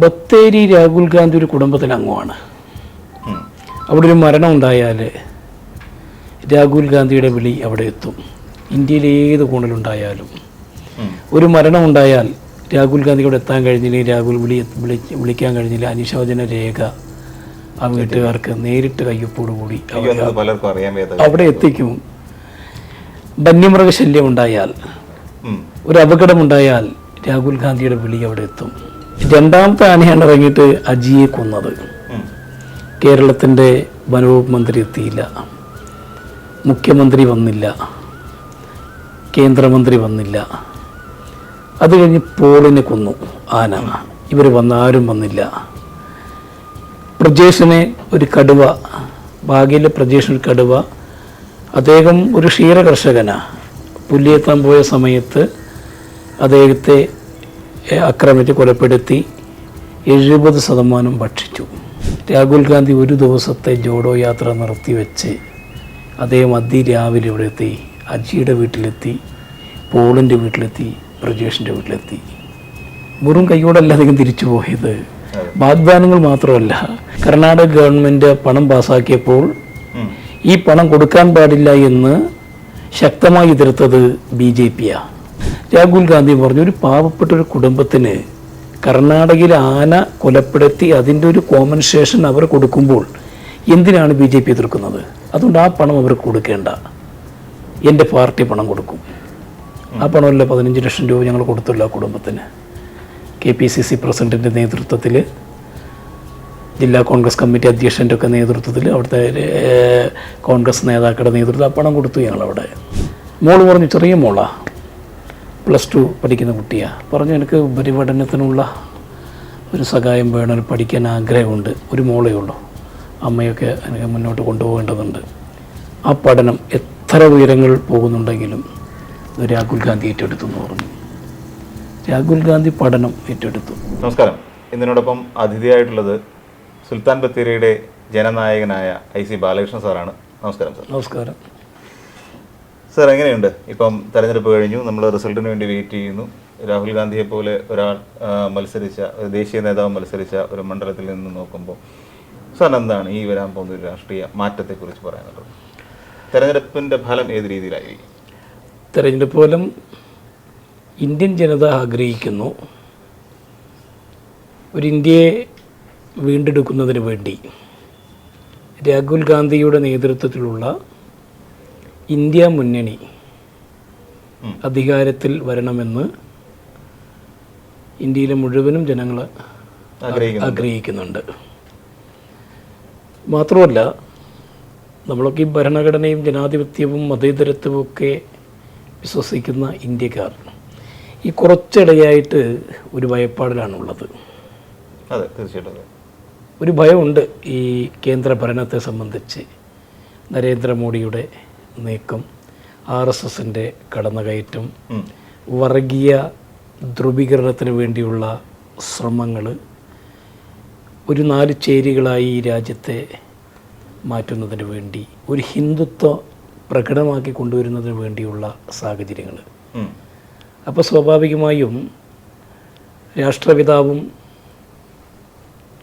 ബത്തേരി രാഹുൽ ഗാന്ധി ഒരു കുടുംബത്തിലെ അംഗമാണ് അവിടെ ഒരു മരണം ഉണ്ടായാൽ രാഹുൽ ഗാന്ധിയുടെ വിളി അവിടെ എത്തും. ഇന്ത്യയിലെ ഏത് കോണിലുണ്ടായാലും. ഒരു മരണം ഉണ്ടായാൽ രാഹുൽ ഗാന്ധി അവിടെ എത്താൻ കഴിഞ്ഞില്ല രാഹുൽ വിളി വിളി വിളിക്കാൻ കഴിഞ്ഞില്ല അനുശോചന രേഖ ആ വീട്ടുകാർക്ക് നേരിട്ട് കയ്യൊപ്പോടുകൂടി അവിടെ എത്തിക്കും. വന്യമൃഗശല്യം ഉണ്ടായാൽ ഒരു അപകടമുണ്ടായാൽ രാഹുൽ ഗാന്ധിയുടെ വിളി അവിടെ എത്തും. രണ്ടാമത്തെ ആനയാണ് ഇറങ്ങിയിട്ട് അജിയെ കൊന്നത്. കേരളത്തിന്റെ വനവകുപ്പ് മന്ത്രി എത്തിയില്ല. മുഖ്യമന്ത്രി വന്നില്ല. കേന്ദ്രമന്ത്രി വന്നില്ല. അത് കഴിഞ്ഞ് പോളിനെ കൊന്നു ആന. ഇവർ വന്നാരും വന്നില്ല. പ്രജേഷിനെ ഒരു കടുവ ഭാഗ്യയിലെ പ്രജേഷ് ഒരു കടുവ അദ്ദേഹം ഒരു ക്ഷീര കർഷകനാണ് പുല്ലിയെത്താൻ പോയ സമയത്ത് അദ്ദേഹത്തെ ആക്രമിച്ച് കൊലപ്പെടുത്തി എഴുപത് ശതമാനം ഭക്ഷിച്ചു. രാഹുൽ ഗാന്ധി ഒരു ദിവസത്തെ ജോഡോ യാത്ര നിർത്തിവെച്ച് അദ്ദേഹം അതിരാവിലെ ഇവിടെ എത്തി അജിയുടെ വീട്ടിലെത്തി പോളിന്റെ വീട്ടിലെത്തി ബ്രജേഷിന്റെ വീട്ടിലെത്തി. വെറും കൈയോടല്ല അദ്ദേഹം തിരിച്ചു പോയത്. വാഗ്ദാനങ്ങൾ മാത്രമല്ല കർണാടക ഗവൺമെന്റ് പണം പാസാക്കിയപ്പോൾ ഈ പണം കൊടുക്കാൻ പാടില്ല എന്ന് ശക്തമായി എതിർത്തത് ബി ജെ പിയാണ് രാഹുൽ ഗാന്ധി പറഞ്ഞു ഒരു പാവപ്പെട്ട ഒരു കുടുംബത്തിന് കർണാടകയിൽ ആന കൊലപ്പെടുത്തി അതിന്റെ ഒരു കോമ്പൻസേഷൻ അവർ കൊടുക്കുമ്പോൾ എന്തിനാണ് ബി ജെ പി എതിർക്കുന്നത്? അതുകൊണ്ട് ആ പണം അവർ കൊടുക്കേണ്ട. എന്റെ പാർട്ടി പണം കൊടുക്കും. ആ പണമല്ല പതിനഞ്ച് ലക്ഷം രൂപ ഞങ്ങൾ കൊടുത്തുള്ള കുടുംബത്തിന്. കെ പി സി സി പ്രസിഡന്റിന്റെ നേതൃത്വത്തിൽ ജില്ലാ കോൺഗ്രസ് കമ്മിറ്റി അധ്യക്ഷന്റെ ഒക്കെ നേതൃത്വത്തിൽ അവിടുത്തെ കോൺഗ്രസ് നേതാക്കളുടെ നേതൃത്വത്തിൽ ആ പണം കൊടുത്തു ഞങ്ങളവിടെ. മോൾ പറഞ്ഞു ചെറിയ മോളാ പ്ലസ് ടു പഠിക്കുന്ന കുട്ടിയാണ് പറഞ്ഞു എനിക്ക് ഉപരിപഠനത്തിനുള്ള ഒരു സഹായം വേണം പഠിക്കാൻ ആഗ്രഹമുണ്ട്. ഒരു മോളേ ഉള്ളൂ. അമ്മയൊക്കെ എനിക്ക് മുന്നോട്ട് കൊണ്ടുപോകേണ്ടതുണ്ട്. ആ പഠനം എത്ര ഉയരങ്ങൾ പോകുന്നുണ്ടെങ്കിലും രാഹുൽ ഗാന്ധി ഏറ്റെടുത്തു എന്ന് പറഞ്ഞു. രാഹുൽ ഗാന്ധി പഠനം ഏറ്റെടുത്തു. നമസ്കാരം. ഇതിനോടൊപ്പം അതിഥിയായിട്ടുള്ളത് സുൽത്താൻ ബത്തേരിയുടെ ജനനായകനായ ഐ സി ബാലകൃഷ്ണൻ സാറാണ്. നമസ്കാരം സാർ. നമസ്കാരം. സാർ എങ്ങനെയുണ്ട്? ഇപ്പം തെരഞ്ഞെടുപ്പ് കഴിഞ്ഞു നമ്മൾ റിസൾട്ടിന് വേണ്ടി വെയിറ്റ് ചെയ്യുന്നു. രാഹുൽ ഗാന്ധിയെ പോലെ ഒരാൾ മത്സരിച്ച ഒരു ദേശീയ നേതാവ് മത്സരിച്ച ഒരു മണ്ഡലത്തിൽ നിന്ന് നോക്കുമ്പോൾ സാർ എന്താണ് ഈ വരാൻ പോകുന്ന ഒരു രാഷ്ട്രീയ മാറ്റത്തെക്കുറിച്ച് പറയാനുള്ളത്? തെരഞ്ഞെടുപ്പിന്റെ ഫലം ഏത് രീതിയിലായിരിക്കും? തെരഞ്ഞെടുപ്പ് ഫലം ഇന്ത്യൻ ജനത ആഗ്രഹിക്കുന്നു. ഒരു ഇന്ത്യയെ വീണ്ടെടുക്കുന്നതിന് വേണ്ടി രാഹുൽ ഗാന്ധിയുടെ നേതൃത്വത്തിലുള്ള ഇന്ത്യ മുന്നണി അധികാരത്തിൽ വരണമെന്ന് ഇന്ത്യയിലെ മുഴുവനും ജനങ്ങൾ ആഗ്രഹിക്കുന്നുണ്ട്. മാത്രമല്ല നമ്മളൊക്കെ ഈ ഭരണഘടനയും ജനാധിപത്യവും മതേതരത്വവും ഒക്കെ വിശ്വസിക്കുന്ന ഇന്ത്യക്കാർ ഈ കുറച്ചിടയായിട്ട് ഒരു ഭയപ്പാടിലാണുള്ളത്. അതെ തീർച്ചയായിട്ടും ഒരു ഭയമുണ്ട് ഈ കേന്ദ്ര ഭരണത്തെ സംബന്ധിച്ച് നരേന്ദ്രമോദിയുടെ നീക്കം ആർ എസ് എസിന്റെ കടന്നുകയറ്റം. വർഗീയ ധ്രുവീകരണത്തിന് വേണ്ടിയുള്ള ശ്രമങ്ങൾ ഒരു നാല് ചേരികളായി ഈ രാജ്യത്തെ മാറ്റുന്നതിന് വേണ്ടി ഒരു ഹിന്ദുത്വ പ്രകടമാക്കി കൊണ്ടുവരുന്നതിന് വേണ്ടിയുള്ള സാഹചര്യങ്ങൾ അപ്പോൾ സ്വാഭാവികമായും രാഷ്ട്രപിതാവും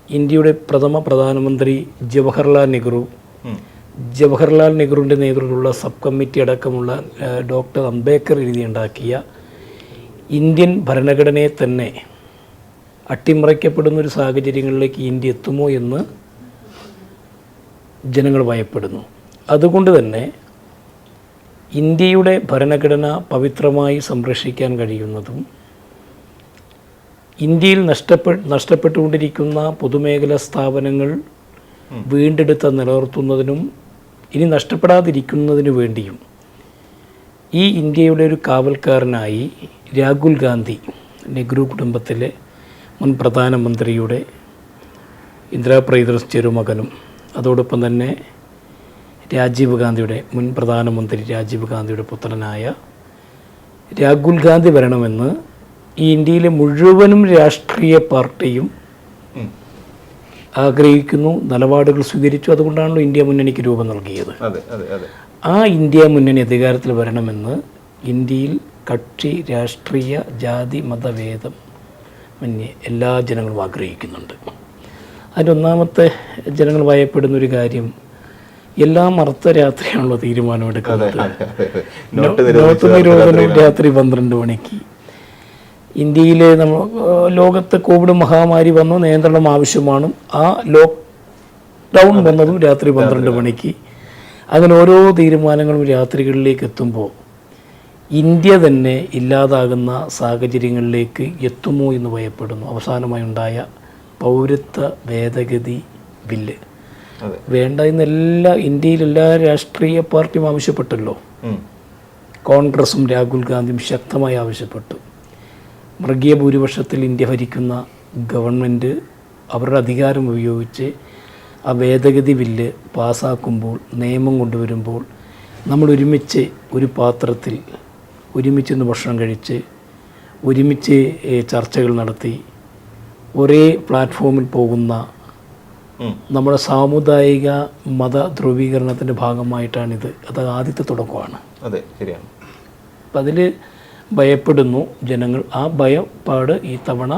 ഇന്ത്യയുടെ പ്രഥമ പ്രധാനമന്ത്രി ജവഹർലാൽ നെഹ്റു. ജവഹർലാൽ നെഹ്റുവിന്റെ നേതൃത്വത്തിലുള്ള സബ് കമ്മിറ്റി അടക്കമുള്ള ഡോക്ടർ അംബേദ്കർ എഴുതിയുണ്ടാക്കിയ ഇന്ത്യൻ ഭരണഘടനയെ തന്നെ അട്ടിമറിക്കപ്പെടുന്ന ഒരു സാഹചര്യങ്ങളിലേക്ക് ഇന്ത്യ എത്തുമോ എന്ന് ജനങ്ങൾ ഭയപ്പെടുന്നു. അതുകൊണ്ട് തന്നെ ഇന്ത്യയുടെ ഭരണഘടന പവിത്രമായി സംരക്ഷിക്കാൻ കഴിയുന്നതും ഇന്ത്യയിൽ നഷ്ടപ്പെ നഷ്ടപ്പെട്ടുകൊണ്ടിരിക്കുന്ന പൊതുമേഖലാ സ്ഥാപനങ്ങൾ വീണ്ടെടുത്ത് നിലനിർത്തുന്നതിനും ഇനി നഷ്ടപ്പെടാതിരിക്കുന്നതിന് വേണ്ടിയും ഈ ഇന്ത്യയുടെ ഒരു കാവൽക്കാരനായി രാഹുൽ ഗാന്ധി നെഹ്റു കുടുംബത്തിലെ മുൻ പ്രധാനമന്ത്രിയുടെ ഇന്ദിരാ പ്രിയദർശ് ചെറുമകനും അതോടൊപ്പം തന്നെ രാജീവ് ഗാന്ധിയുടെ മുൻ പ്രധാനമന്ത്രി രാജീവ് ഗാന്ധിയുടെ പുത്രനായ രാഹുൽ ഗാന്ധി വരണമെന്ന് ഈ ഇന്ത്യയിലെ മുഴുവനും രാഷ്ട്രീയ പാർട്ടിയും. ആഗ്രഹിക്കുന്നു നിലപാടുകൾ സ്വീകരിച്ചു. അതുകൊണ്ടാണല്ലോ ഇന്ത്യ മുന്നണിക്ക് രൂപം നൽകിയത്. ആ ഇന്ത്യ മുന്നണി അധികാരത്തിൽ വരണമെന്ന് ഇന്ത്യയിൽ കക്ഷി രാഷ്ട്രീയ ജാതി മതഭേദം മന്യേ എല്ലാ ജനങ്ങളും ആഗ്രഹിക്കുന്നുണ്ട്. അതിന്റെ ഒന്നാമത്തെ ജനങ്ങൾ ഭയപ്പെടുന്ന ഒരു കാര്യം എല്ലാം അർദ്ധരാത്രിയാണല്ലോ തീരുമാനമെടുക്കുന്നത്. നോട്ട് നിരോധനം രാത്രി പന്ത്രണ്ട് മണിക്ക്. ഇന്ത്യയിലെ നമ്മൾ ലോകത്ത് കോവിഡ് മഹാമാരി വന്നു നിയന്ത്രണം ആവശ്യമാണ്. ആ ലോക്ക് ഡൗൺ വന്നതും രാത്രി പന്ത്രണ്ട് മണിക്ക്. അങ്ങനെ ഓരോ തീരുമാനങ്ങളും രാത്രികളിലേക്ക് എത്തുമ്പോൾ ഇന്ത്യ തന്നെ ഇല്ലാതാകുന്ന സാഹചര്യങ്ങളിലേക്ക് എത്തുമോ എന്ന് ഭയപ്പെടുന്നു. അവസാനമായി ഉണ്ടായ പൗരത്വ ഭേദഗതി ബില്ല്. വേണ്ട എന്നെല്ലാ ഇന്ത്യയിൽ എല്ലാ രാഷ്ട്രീയ പാർട്ടിയും ആവശ്യപ്പെട്ടല്ലോ. കോൺഗ്രസും രാഹുൽ ഗാന്ധിയും ശക്തമായി ആവശ്യപ്പെട്ടു. മൃഗീയ ഭൂരിപക്ഷത്തിൽ ഇന്ത്യ ഭരിക്കുന്ന ഗവൺമെന്റ് അവരുടെ അധികാരം ഉപയോഗിച്ച് ആ ഭേദഗതി ബില്ല് പാസ്സാക്കുമ്പോൾ നിയമം കൊണ്ടുവരുമ്പോൾ നമ്മൾ ഒരുമിച്ച് ഒരു പാത്രത്തിൽ ഒരുമിച്ച് നിന്ന് ഭക്ഷണം കഴിച്ച് ഒരുമിച്ച് ചർച്ചകൾ നടത്തി ഒരേ പ്ലാറ്റ്ഫോമിൽ പോകുന്ന നമ്മുടെ സാമുദായിക മത ധ്രുവീകരണത്തിന്റെ ഭാഗമായിട്ടാണിത്. അത് ആദ്യത്തെ തുടക്കമാണ്. അതെ ശരിയാണ്. അപ്പം അതിൽ ഭയപ്പെടുന്നു ജനങ്ങൾ. ആ ഭയപ്പാട് ഈ തവണ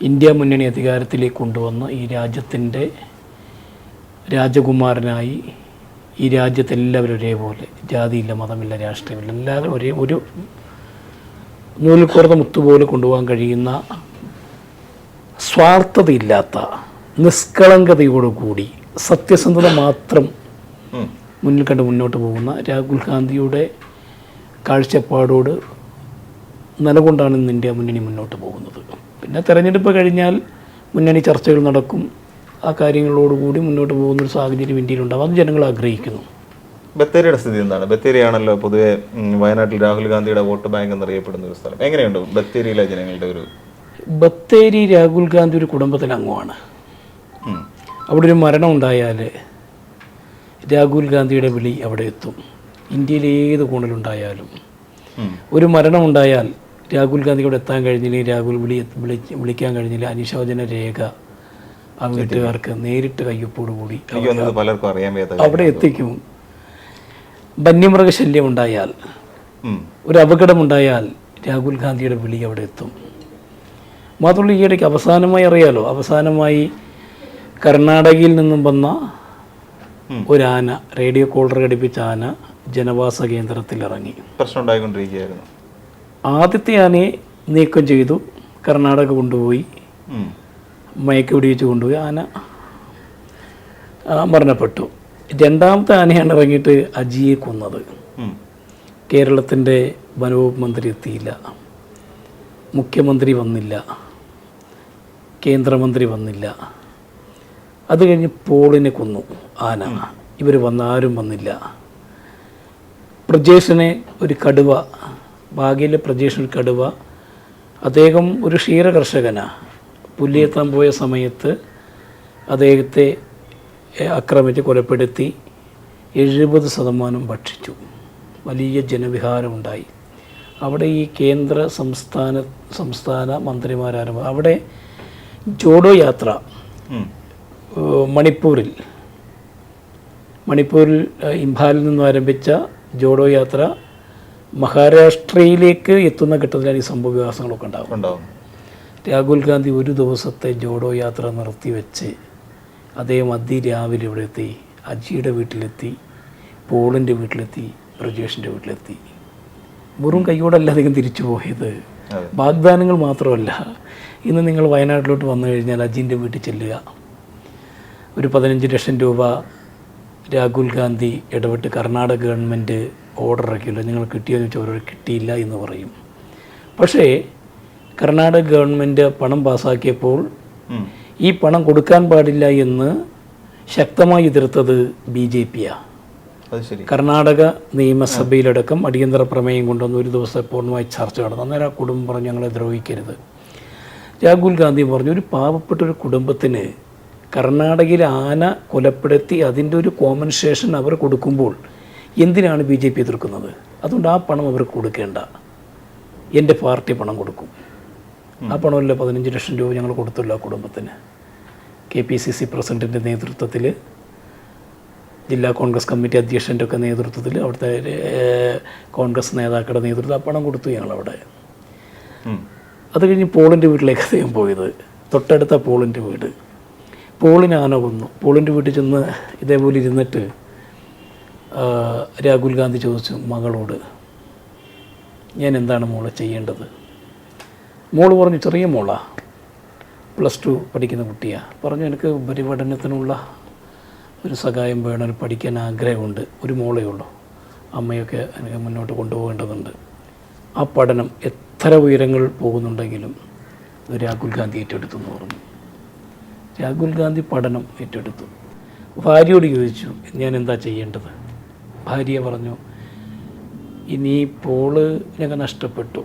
ഇന്ത്യ മുന്നണി അധികാരത്തിലേക്ക് കൊണ്ടുവന്ന ഈ രാജ്യത്തിന്റെ രാജകുമാരനായി ഈ രാജ്യത്തെല്ലാവരും ഒരേപോലെ. ജാതിയില്ല മതമില്ല രാഷ്ട്രീയമില്ല. എല്ലാവരും ഒരേ ഒരു നൂലിൽ മുത്തുപോലെ കൊണ്ടുപോകാൻ കഴിയുന്ന സ്വാർത്ഥതയില്ലാത്ത നിഷ്കളങ്കതയോടുകൂടി സത്യസന്ധത മാത്രം മുന്നിൽ കണ്ട് മുന്നോട്ട് പോകുന്ന രാഹുൽ ഗാന്ധിയുടെ കാഴ്ചപ്പാടോട് നിലകൊണ്ടാണ് ഇന്ന് ഇന്ത്യ മുന്നണി മുന്നോട്ട് പോകുന്നത്. പിന്നെ തെരഞ്ഞെടുപ്പ് കഴിഞ്ഞാൽ മുന്നണി ചർച്ചകൾ നടക്കും. ആ കാര്യങ്ങളോടുകൂടി മുന്നോട്ട് പോകുന്ന ഒരു സാഹചര്യം ഇന്ത്യയിലുണ്ടാവും. അത് ജനങ്ങൾ ആഗ്രഹിക്കുന്നു. ബത്തേരിയുടെ സ്ഥിതി എന്താണ്? ബത്തേരിയാണല്ലോ പൊതുവെ വയനാട്ടിൽ രാഹുൽ ഗാന്ധിയുടെ വോട്ട് ബാങ്ക് എന്നറിയപ്പെടുന്ന ഒരു സ്ഥലം. എങ്ങനെയുണ്ട് ബത്തേരിയിലെ ജനങ്ങളുടെ ഒരു ബത്തേരി രാഹുൽ ഗാന്ധി ഒരു കുടുംബത്തിലെ അംഗമാണ്. അവിടെ ഒരു മരണം ഉണ്ടായാൽ രാഹുൽ ഗാന്ധിയുടെ വിളി അവിടെ എത്തും. ഇന്ത്യയിൽ ഏത് കോണിലുണ്ടായാലും ഒരു മരണമുണ്ടായാൽ രാഹുൽ ഗാന്ധി ഗാന്ധിയോട് എത്താൻ കഴിഞ്ഞില്ല രാഹുൽ വിളി വിളിക്കാൻ കഴിഞ്ഞില്ല അനുശോചന രേഖ ആ വീട്ടുകാർക്ക് നേരിട്ട് കയ്യൊപ്പോട് കൂടി അവിടെ എത്തിക്കും. വന്യമൃഗശല്യം ഉണ്ടായാൽ. ഒരു അപകടമുണ്ടായാൽ രാഹുൽ ഗാന്ധിയുടെ വിളി അവിടെ എത്തും. മാത്രമല്ല ഈയിടയ്ക്ക് അവസാനമായി അറിയാലോ അവസാനമായി കർണാടകയിൽ നിന്നും വന്ന ഒരു ആന റേഡിയോ കോളർ ഘടിപ്പിച്ച ആന ജനവാസ കേന്ദ്രത്തിൽ ഇറങ്ങി പ്രശ്നം ഉണ്ടായിക്കൊണ്ടിരിക്കുകയായിരുന്നു ആദ്യത്തെ ആനയെ നീക്കം ചെയ്തു. കർണാടക കൊണ്ടുപോയി. മയക്കു വെടിവെച്ച് കൊണ്ടുപോയി. ആന മരണപ്പെട്ടു. രണ്ടാമത്തെ ആനയാണ് ഇറങ്ങിയിട്ട് അജിയെ കൊന്നത്. കേരളത്തിന്റെ വനവകുപ്പ് മന്ത്രി എത്തിയില്ല. മുഖ്യമന്ത്രി വന്നില്ല. കേന്ദ്രമന്ത്രി വന്നില്ല. അത് കഴിഞ്ഞ് പോളിനെ കൊന്നു ആന. ഇവർ വന്നാരും വന്നില്ല. പ്രജേഷിനെ ഒരു കടുവ ഭാഗ്യയിലെ പ്രജേഷൻ ഒരു കടുവ അദ്ദേഹം ഒരു ക്ഷീര കർഷകനാണ് പുല്ലിയെത്താൻ പോയ സമയത്ത് അദ്ദേഹത്തെ ആക്രമിച്ച് കൊലപ്പെടുത്തി എഴുപത് ശതമാനം ഭക്ഷിച്ചു. വലിയ ജനവിഹാരമുണ്ടായി. അവിടെ ഈ കേന്ദ്ര സംസ്ഥാന സംസ്ഥാന മന്ത്രിമാരാരും അവിടെ ജോഡോ യാത്ര മണിപ്പൂരിൽ മണിപ്പൂരിൽ ഇംഫാലിൽ നിന്നും ആരംഭിച്ച ജോഡോ യാത്ര മഹാരാഷ്ട്രയിലേക്ക് എത്തുന്ന ഘട്ടത്തിലാണ് ഈ സംഭവ വികാസങ്ങളൊക്കെ ഉണ്ടാകും രാഹുൽ ഗാന്ധി ഒരു ദിവസത്തെ ജോഡോ യാത്ര നിർത്തിവെച്ച് അദ്ദേഹം അതിരാവിലെ ഇവിടെ എത്തി അജിയുടെ വീട്ടിലെത്തി പോളിന്റെ വീട്ടിലെത്തി ബ്രജേഷിന്റെ വീട്ടിലെത്തി. വെറും കൈയോടല്ല അദ്ദേഹം തിരിച്ചു പോയത്. വാഗ്ദാനങ്ങൾ മാത്രമല്ല ഇന്ന് നിങ്ങൾ വയനാട്ടിലോട്ട് വന്നു കഴിഞ്ഞാൽ അജിന്റെ വീട്ടിൽ ചെല്ലുക. ഒരു പതിനഞ്ച് ലക്ഷം രൂപ രാഹുൽ ഗാന്ധി ഇടപെട്ട് കർണാടക ഗവൺമെന്റ് ഓർഡർ ഇറക്കിയല്ലോ നിങ്ങൾ കിട്ടിയെന്ന് വെച്ചാൽ അവർ കിട്ടിയില്ല എന്ന് പറയും. പക്ഷേ കർണാടക ഗവൺമെന്റ് പണം പാസാക്കിയപ്പോൾ ഈ പണം കൊടുക്കാൻ പാടില്ല എന്ന് ശക്തമായി എതിർത്തത് ബി ജെ പിയാണ് കർണാടക നിയമസഭയിലടക്കം അടിയന്തര പ്രമേയം കൊണ്ടുവന്ന് ഒരു ദിവസം പൂർണമായി ചർച്ച നടന്നു. അന്നേരം ആ കുടുംബം പറഞ്ഞു ഞങ്ങളെ ദ്രോഹിക്കരുത്. രാഹുൽ ഗാന്ധി പറഞ്ഞു ഒരു പാവപ്പെട്ട ഒരു കുടുംബത്തിന് കർണാടകയിൽ ആന കൊലപ്പെടുത്തി അതിന്റെ ഒരു കോമ്പൻസേഷൻ അവർ കൊടുക്കുമ്പോൾ എന്തിനാണ് ബി ജെ പി എതിർക്കുന്നത്? അതുകൊണ്ട് ആ പണം അവർക്ക് കൊടുക്കേണ്ട. എന്റെ പാർട്ടി പണം കൊടുക്കും. ആ പണമല്ല പതിനഞ്ച് ലക്ഷം രൂപ ഞങ്ങൾ കൊടുത്തല്ലോ ആ കുടുംബത്തിന്. കെ പി സി സി പ്രസിഡന്റിന്റെ നേതൃത്വത്തിൽ ജില്ലാ കോൺഗ്രസ് കമ്മിറ്റി അധ്യക്ഷന്റെ ഒക്കെ നേതൃത്വത്തിൽ അവിടുത്തെ കോൺഗ്രസ് നേതാക്കളുടെ നേതൃത്വത്തിൽ ആ പണം കൊടുത്തു ഞങ്ങളവിടെ. അത് കഴിഞ്ഞ് പോളിന്റെ വീട്ടിലേക്ക് അദ്ദേഹം പോയത്. തൊട്ടടുത്ത പോളിന്റെ വീട്. പോളിന് ആന കൊന്നു പോളിന്റെ വീട്ടിൽ ചെന്ന് ഇതേപോലെ ഇരുന്നിട്ട് രാഹുൽ ഗാന്ധി ചോദിച്ചു മകളോട് ഞാൻ എന്താണ് മോളെ ചെയ്യേണ്ടത്? മോൾ പറഞ്ഞു ചെറിയ മോളാ. പ്ലസ് ടു പഠിക്കുന്ന കുട്ടിയാണ് പറഞ്ഞു എനിക്ക് പരിപഠനത്തിനുള്ള ഒരു സഹായം വേണം പഠിക്കാൻ ആഗ്രഹമുണ്ട്. ഒരു മോളേ ഉള്ളൂ. അമ്മയൊക്കെ എനിക്ക് മുന്നോട്ട് കൊണ്ടുപോകേണ്ടതുണ്ട്. ആ പഠനം എത്ര ഉയരങ്ങൾ പോകുന്നുണ്ടെങ്കിലും രാഹുൽ ഗാന്ധി ഏറ്റെടുത്തു എന്ന് പറഞ്ഞു. രാഹുൽ ഗാന്ധി പഠനം ഏറ്റെടുത്തു. ഭാര്യയോട് ചോദിച്ചു ഞാൻ എന്താ ചെയ്യേണ്ടത്? ഭാര്യ പറഞ്ഞു ഇനി പോൾ ഞങ്ങൾ നഷ്ടപ്പെട്ടു.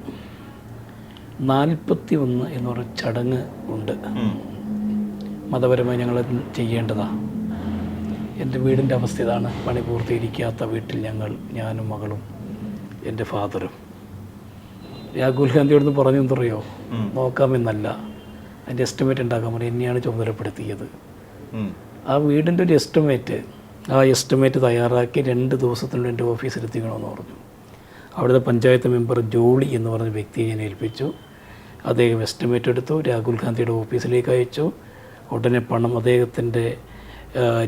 നാൽപ്പത്തി ഒന്ന് എന്ന് പറഞ്ഞ ചടങ്ങ് ഉണ്ട്. മതപരമായി ഞങ്ങൾ ചെയ്യേണ്ടതാ. എന്റെ വീടിന്റെ അവസ്ഥ ഇതാണ്. പണി പൂർത്തീകരിക്കാത്ത വീട്ടിൽ ഞങ്ങൾ ഞാനും മകളും എന്റെ ഫാദറും. രാഹുൽ ഗാന്ധിയോടൊന്ന് പറഞ്ഞു എന്തറിയോ? നോക്കാമെന്നല്ല. അതിന്റെ എസ്റ്റിമേറ്റ് ഉണ്ടാക്കാൻ പറഞ്ഞു എന്നെയാണ് ചുമതലപ്പെടുത്തിയത്. ആ വീടിന്റെ ഒരു എസ്റ്റിമേറ്റ് ആ എസ്റ്റിമേറ്റ് തയ്യാറാക്കി രണ്ട് ദിവസത്തിനുള്ളിൽ എന്റെ ഓഫീസിൽ എത്തിക്കണമെന്ന് പറഞ്ഞു. അവിടുത്തെ പഞ്ചായത്ത് മെമ്പർ ജോളി എന്ന് പറഞ്ഞ വ്യക്തിയെ ഞാൻ ഏൽപ്പിച്ചു. അദ്ദേഹം എസ്റ്റിമേറ്റ് എടുത്തു രാഹുൽ ഗാന്ധിയുടെ ഓഫീസിലേക്ക് അയച്ചു. ഉടനെ പണം അദ്ദേഹത്തിന്റെ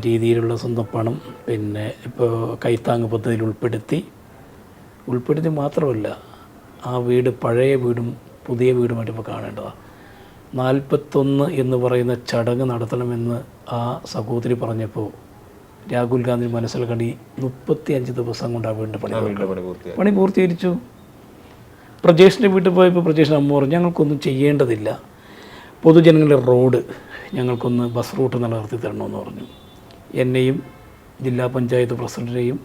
രീതിയിലുള്ള സ്വന്തം പണം പിന്നെ ഇപ്പോൾ കൈത്താങ് പദ്ധതിയിൽ ഉൾപ്പെടുത്തി. ഉൾപ്പെടുത്തി മാത്രമല്ല ആ വീട് പഴയ വീടും പുതിയ വീടുമായിട്ട് ഇപ്പോൾ കാണേണ്ടതാണ്. നാൽപ്പത്തൊന്ന് എന്ന് പറയുന്ന ചടങ്ങ് നടത്തണമെന്ന് ആ സഹോദരി പറഞ്ഞപ്പോൾ രാഹുൽ ഗാന്ധി മനസ്സിൽ കണ്ടി മുപ്പത്തി അഞ്ച് ദിവസം കൊണ്ട് ആ വീടിന്റെ പണി പണി പൂർത്തീകരിച്ചു. പ്രജേഷിന്റെ വീട്ടിൽ പോയപ്പോൾ പ്രജേഷൻ അമ്മ പറഞ്ഞു ഞങ്ങൾക്കൊന്നും ചെയ്യേണ്ടതില്ല. പൊതുജനങ്ങളുടെ റോഡ് ഞങ്ങൾക്കൊന്ന് ബസ് റൂട്ട് നിലനിർത്തി തരണമെന്ന് പറഞ്ഞു. എന്നെയും ജില്ലാ പഞ്ചായത്ത് പ്രസിഡന്റിനെയും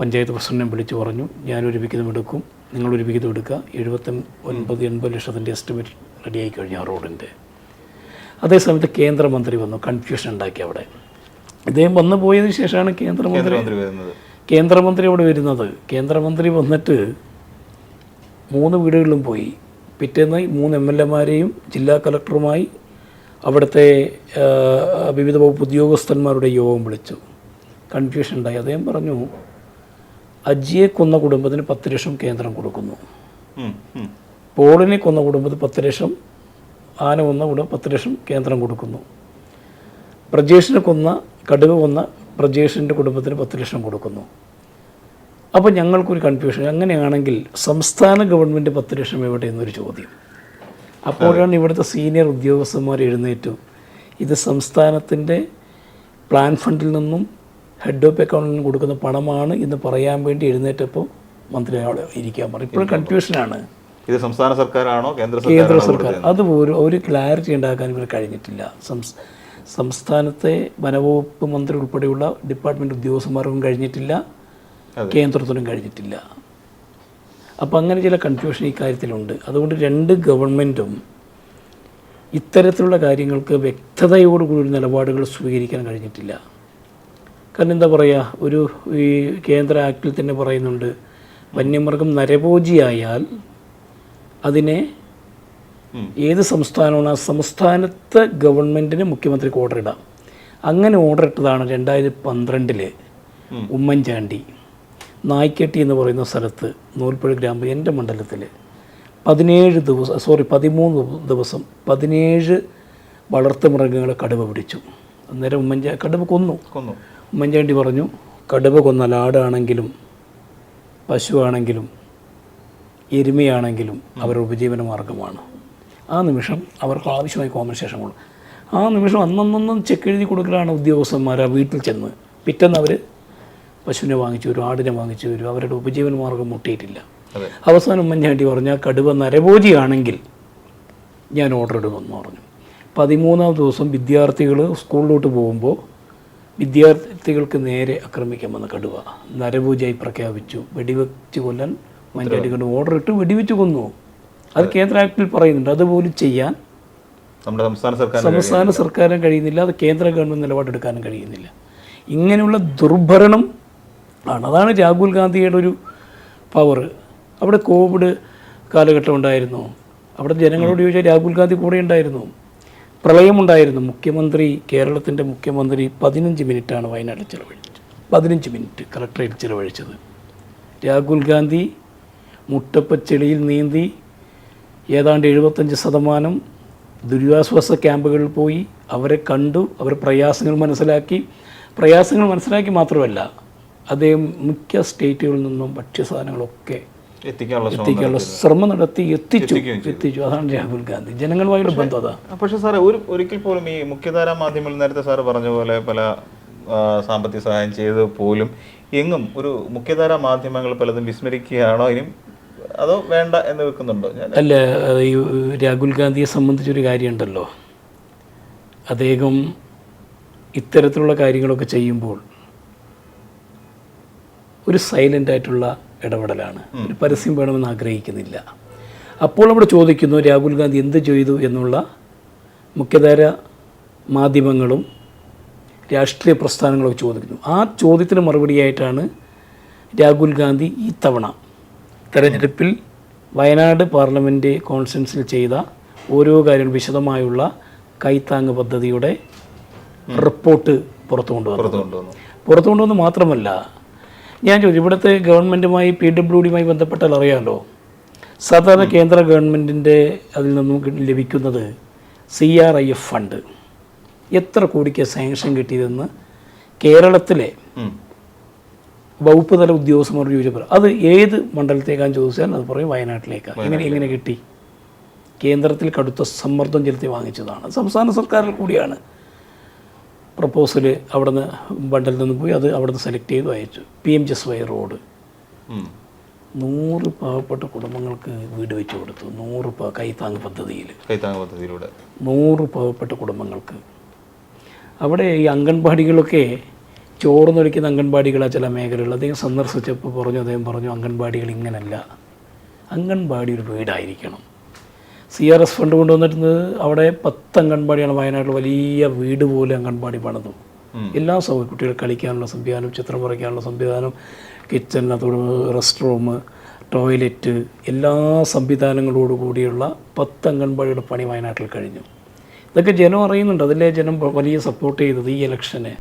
പഞ്ചായത്ത് പ്രസിഡന്റിനെ വിളിച്ചു പറഞ്ഞു ഞാനൊരു വിഹിതം എടുക്കും. നിങ്ങളൊരു വിഹിതം എടുക്കുക. എഴുപത്തി ഒൻപത് എൺപത് ലക്ഷത്തിന്റെ എസ്റ്റിമേറ്റ് റെഡിയായി കഴിഞ്ഞു ആ റോഡിന്റെ. അതേസമയത്ത് കേന്ദ്രമന്ത്രി വന്നു കൺഫ്യൂഷൻ ഉണ്ടാക്കി അവിടെ. ഇദ്ദേഹം വന്നു പോയതിന് ശേഷമാണ് കേന്ദ്രമന്ത്രി കേന്ദ്രമന്ത്രി അവിടെ വരുന്നത്. കേന്ദ്രമന്ത്രി വന്നിട്ട് മൂന്ന് വീടുകളിലും പോയി. പിറ്റേന്ന് മൂന്ന് എം എൽ എമാരെയും ജില്ലാ കളക്ടറുമായി അവിടുത്തെ വിവിധ വകുപ്പ് ഉദ്യോഗസ്ഥന്മാരുടെ യോഗം വിളിച്ചു. കൺഫ്യൂഷൻ ഉണ്ടായി. അദ്ദേഹം പറഞ്ഞു അജിയെ കൊന്ന കുടുംബത്തിന് പത്ത് ലക്ഷം കേന്ദ്രം കൊടുക്കുന്നു. പോളിനെ കൊന്ന കുടുംബത്തിന് പത്ത് ലക്ഷം ആന കൊന്ന കുടുംബം പത്ത് ലക്ഷം കേന്ദ്രം കൊടുക്കുന്നു. പ്രജേഷിനെ കൊന്ന കടുവ കൊന്ന പ്രജേഷിന്റെ കുടുംബത്തിന് പത്ത് ലക്ഷം കൊടുക്കുന്നു. അപ്പോൾ ഞങ്ങൾക്കൊരു കൺഫ്യൂഷൻ അങ്ങനെയാണെങ്കിൽ സംസ്ഥാന ഗവൺമെന്റ് പത്ത് ലക്ഷം എവിടെ എന്നൊരു ചോദ്യം. അപ്പോഴാണ് ഇവിടുത്തെ സീനിയർ ഉദ്യോഗസ്ഥന്മാർ എഴുന്നേറ്റു. ഇത് സംസ്ഥാനത്തിന്റെ പ്ലാൻ ഫണ്ടിൽ നിന്നും ഹെഡ് ഓഫ് അക്കൗണ്ടിൽ നിന്നും കൊടുക്കുന്ന പണമാണ് എന്ന് പറയാൻ വേണ്ടി എഴുന്നേറ്റപ്പോൾ മന്ത്രി അവിടെ ഇരിക്കാൻ പറയും ഇപ്പോഴും കൺഫ്യൂഷനാണ് ഇത് സംസ്ഥാന സർക്കാരാണോ കേന്ദ്ര കേന്ദ്ര സർക്കാർ. അത് ഒരു ഒരു ക്ലാരിറ്റി ഉണ്ടാക്കാൻ ഇവർ കഴിഞ്ഞിട്ടില്ല. സംസ്ഥാനത്തെ വനവകുപ്പ് മന്ത്രി ഉൾപ്പെടെയുള്ള ഡിപ്പാർട്ട്മെന്റ് ഉദ്യോഗസ്ഥന്മാർക്കും കഴിഞ്ഞിട്ടില്ല. കേന്ദ്രത്തിനും കഴിഞ്ഞിട്ടില്ല. അപ്പോൾ അങ്ങനെ ചില കൺഫ്യൂഷൻ ഈ കാര്യത്തിലുണ്ട്. അതുകൊണ്ട് രണ്ട് ഗവൺമെന്റും ഇത്തരത്തിലുള്ള കാര്യങ്ങൾക്ക് വ്യക്തതയോടുകൂടി ഒരു നിലപാടുകൾ സ്വീകരിക്കാൻ കഴിഞ്ഞിട്ടില്ല. കാരണം എന്താ പറയുക ഒരു ഈ കേന്ദ്ര ആക്ടിൽ തന്നെ പറയുന്നുണ്ട് വന്യമൃഗം നരഭോജിയായാൽ അതിനെ. ഏത് സംസ്ഥാനമാണ്? ആ സംസ്ഥാനത്തെ ഗവൺമെന്റിന് മുഖ്യമന്ത്രിക്ക് ഓർഡർ ഇടാം. അങ്ങനെ ഓർഡർ ഇട്ടതാണ് രണ്ടായിരത്തി പന്ത്രണ്ടിൽ. ഉമ്മൻചാണ്ടി. നായ്ക്കെട്ടി എന്ന് പറയുന്ന സ്ഥലത്ത് നൂൽപ്പുഴ ഗ്രാമം എന്റെ മണ്ഡലത്തിൽ പതിനേഴ് ദിവസം സോറി പതിമൂന്ന് ദിവസം പതിനേഴ് വളർത്തുമൃഗങ്ങളെ കടുവ പിടിച്ചു. അന്നേരം ഉമ്മൻചാ കടുവ കൊന്നു. കൊന്നു. ഉമ്മൻചാണ്ടി പറഞ്ഞു കടുവ കൊന്നാൽ ആടാണെങ്കിലും പശുവാണെങ്കിലും എരുമയാണെങ്കിലും അവരുടെ ഉപജീവന മാർഗമാണ്. ആ നിമിഷം അവർക്ക് ആവശ്യമായി കോമ്പൻസേഷൻ ആ നിമിഷം അന്നന്നൊന്നും ചെക്ക് എഴുതി കൊടുക്കലാണ് ഉദ്യോഗസ്ഥന്മാർ ആ വീട്ടിൽ ചെന്ന്. പിറ്റേന്ന് അവർ പശുവിനെ വാങ്ങിച്ചു വരും ആടിനെ വാങ്ങിച്ചു വരും അവരുടെ ഉപജീവന മാർഗം മുട്ടിയിട്ടില്ല. അവസാനം ഉമ്മൻചാണ്ടി പറഞ്ഞു കടുവ നരഭോജിയാണെങ്കിൽ ഞാൻ ഓർഡർ ഇടുമെന്ന് പറഞ്ഞു. പതിമൂന്നാം ദിവസം വിദ്യാർത്ഥികൾ സ്കൂളിലോട്ട് പോകുമ്പോൾ വിദ്യാർത്ഥികൾക്ക് നേരെ ആക്രമിക്കാൻ വന്ന കടുവ നരഭോജിയായി പ്രഖ്യാപിച്ചു വെടിവെച്ച് കൊല്ലാൻ ഉമ്മൻചാണ്ടി കൊണ്ട് ഓർഡർ ഇട്ട് വെടിവെച്ച് കൊന്നു. അത് കേന്ദ്ര ആക്ടിൽ പറയുന്നുണ്ട്. അതുപോലും ചെയ്യാൻ നമ്മുടെ സംസ്ഥാന സർക്കാർ സംസ്ഥാന സർക്കാരും കഴിയുന്നില്ല. അത് കേന്ദ്ര ഗവൺമെന്റ് നിലപാടെടുക്കാനും കഴിയുന്നില്ല. ഇങ്ങനെയുള്ള ദുർഭരണം ആണ്. അതാണ് രാഹുൽ ഗാന്ധിയുടെ ഒരു പവർ അവിടെ കോവിഡ് കാലഘട്ടം ഉണ്ടായിരുന്നു. അവിടെ ജനങ്ങളോട് ചോദിച്ചാൽ രാഹുൽ ഗാന്ധി കൂടെ ഉണ്ടായിരുന്നു. പ്രളയമുണ്ടായിരുന്നു. മുഖ്യമന്ത്രി കേരളത്തിന്റെ മുഖ്യമന്ത്രി പതിനഞ്ച് മിനിറ്റാണ് വയനാട്ടിൽ ചിലവഴിച്ചത്. പതിനഞ്ച് മിനിറ്റ് കളക്ടറേറ്റ് ചിലവഴിച്ചത്. രാഹുൽ ഗാന്ധി മുട്ടപ്പച്ചെളിയിൽ നീന്തി ഏതാണ്ട് എഴുപത്തഞ്ച് ശതമാനം ദുരിതാശ്വാസ ക്യാമ്പുകളിൽ പോയി അവരെ കണ്ടു അവർ പ്രയാസങ്ങൾ മനസ്സിലാക്കി. പ്രയാസങ്ങൾ മനസ്സിലാക്കി മാത്രമല്ല അദ്ദേഹം മിക്ക സ്റ്റേറ്റുകളിൽ നിന്നും ഭക്ഷ്യസാധനങ്ങളൊക്കെ എത്തിക്കാനുള്ള ശ്രമം നടത്തി എത്തിച്ചു എത്തിച്ചു. അതാണ് രാഹുൽ ഗാന്ധി. ജനങ്ങളുമായുള്ള ബന്ധം അതാ. പക്ഷേ സാറേ ഒരു ഒരിക്കൽ പോലും ഈ മുഖ്യധാര മാധ്യമങ്ങൾ നേരത്തെ സാറ് പറഞ്ഞ പോലെ പല സാമ്പത്തിക സഹായം ചെയ്ത് പോലും എങ്ങും ഒരു മുഖ്യധാര മാധ്യമങ്ങൾ പലതും വിസ്മരിക്കുകയാണോ? ഇനിയും അതോ വേണ്ട എന്ന് വെക്കുന്നുണ്ടോ? അല്ല ഈ രാഹുൽ ഗാന്ധിയെ സംബന്ധിച്ചൊരു കാര്യമുണ്ടല്ലോ. അദ്ദേഹം ഇത്തരത്തിലുള്ള കാര്യങ്ങളൊക്കെ ചെയ്യുമ്പോൾ ഒരു സൈലന്റ് ആയിട്ടുള്ള ഇടപെടലാണ്. ഒരു പരസ്യം വേണമെന്ന് ആഗ്രഹിക്കുന്നില്ല. അപ്പോൾ അവിടെ ചോദിക്കുന്നു രാഹുൽ ഗാന്ധി എന്ത് ചെയ്തു എന്നുള്ള മുഖ്യധാര മാധ്യമങ്ങളും രാഷ്ട്രീയ പ്രസ്ഥാനങ്ങളൊക്കെ ചോദിക്കുന്നു. ആ ചോദ്യത്തിന് മറുപടിയായിട്ടാണ് രാഹുൽ ഗാന്ധി ഈ തവണ തെരഞ്ഞെടുപ്പിൽ വയനാട് പാർലമെന്റ് കോൺഫറൻസിൽ ചെയ്ത ഓരോ കാര്യം വിശദമായുള്ള കൈത്താങ് പദ്ധതിയുടെ റിപ്പോർട്ട് പുറത്തു കൊണ്ടുവന്നു. പുറത്തു കൊണ്ടുവന്നു. മാത്രമല്ല ഞാൻ ചോദിച്ചു ഇവിടുത്തെ ഗവൺമെന്റുമായി പി ഡബ്ല്യു ഡിയുമായി ബന്ധപ്പെട്ടാൽ അറിയാമല്ലോ സാധാരണ കേന്ദ്ര ഗവൺമെന്റിന്റെ അതിൽ നിന്നും ലഭിക്കുന്നത് C R I F fund. എത്ര കോടിക്ക് സാങ്ഷൻ കിട്ടിയതെന്ന് കേരളത്തിലെ. വകുപ്പ് തല ഉദ്യോഗസ്ഥന്മാർ ചോദിച്ചപ്പോൾ അത് ഏത് മണ്ഡലത്തേക്കാന്ന് ചോദിച്ചാൽ അത് പറയും വയനാട്ടിലേക്കാണ് എങ്ങനെ എങ്ങനെ കിട്ടി? കേന്ദ്രത്തിൽ കടുത്ത സമ്മർദ്ദം ചെലുത്തി വാങ്ങിച്ചതാണ്. സംസ്ഥാന സർക്കാരിൽ കൂടിയാണ് പ്രപ്പോസൽ അവിടുന്ന് ബണ്ടിൽ നിന്ന് പോയി അത് അവിടുന്ന് സെലക്ട് ചെയ്ത് അയച്ചു. P M G S Y road. നൂറ് പാവപ്പെട്ട കുടുംബങ്ങൾക്ക് വീട് വെച്ച് കൊടുത്തു. നൂറ് കൈത്താങ് പദ്ധതിയിൽ. കൈത്താങ് പദ്ധതിയിലൂടെ. നൂറ് പാവപ്പെട്ട കുടുംബങ്ങൾക്ക്. അവിടെ ഈ അംഗൻവാടികളൊക്കെ ചോർന്നൊലിക്കുന്ന അംഗൻവാടികളാണ് ചില മേഖലകൾ അദ്ദേഹം സന്ദർശിച്ചപ്പോൾ പറഞ്ഞു അദ്ദേഹം പറഞ്ഞു അംഗൻവാടികൾ ഇങ്ങനല്ല. അംഗൻവാടി ഒരു വീടായിരിക്കണം. സി ആർ എസ് ഫണ്ട് കൊണ്ടുവന്നിരുന്നത് അവിടെ പത്ത് അംഗൻവാടിയാണ്. വയനാട്ടിൽ വലിയ വീട് പോലെ അംഗൻവാടി പണിതു. എല്ലാ സൗകര്യം കുട്ടികൾ കളിക്കാനുള്ള സംവിധാനം ചിത്രം വരയ്ക്കാനുള്ള സംവിധാനം കിച്ചൺ അതോട് റെസ്റ്റ് റൂം ടോയ്ലറ്റ് എല്ലാ സംവിധാനങ്ങളോട് കൂടിയുള്ള പത്ത് അംഗൻവാടിയുടെ പണി വയനാട്ടിൽ കഴിഞ്ഞു. ഇതൊക്കെ ജനം അറിയുന്നുണ്ട്. അതിലെ ജനം വലിയ സപ്പോർട്ട് ചെയ്തത് ഈ ഇലക്ഷനെ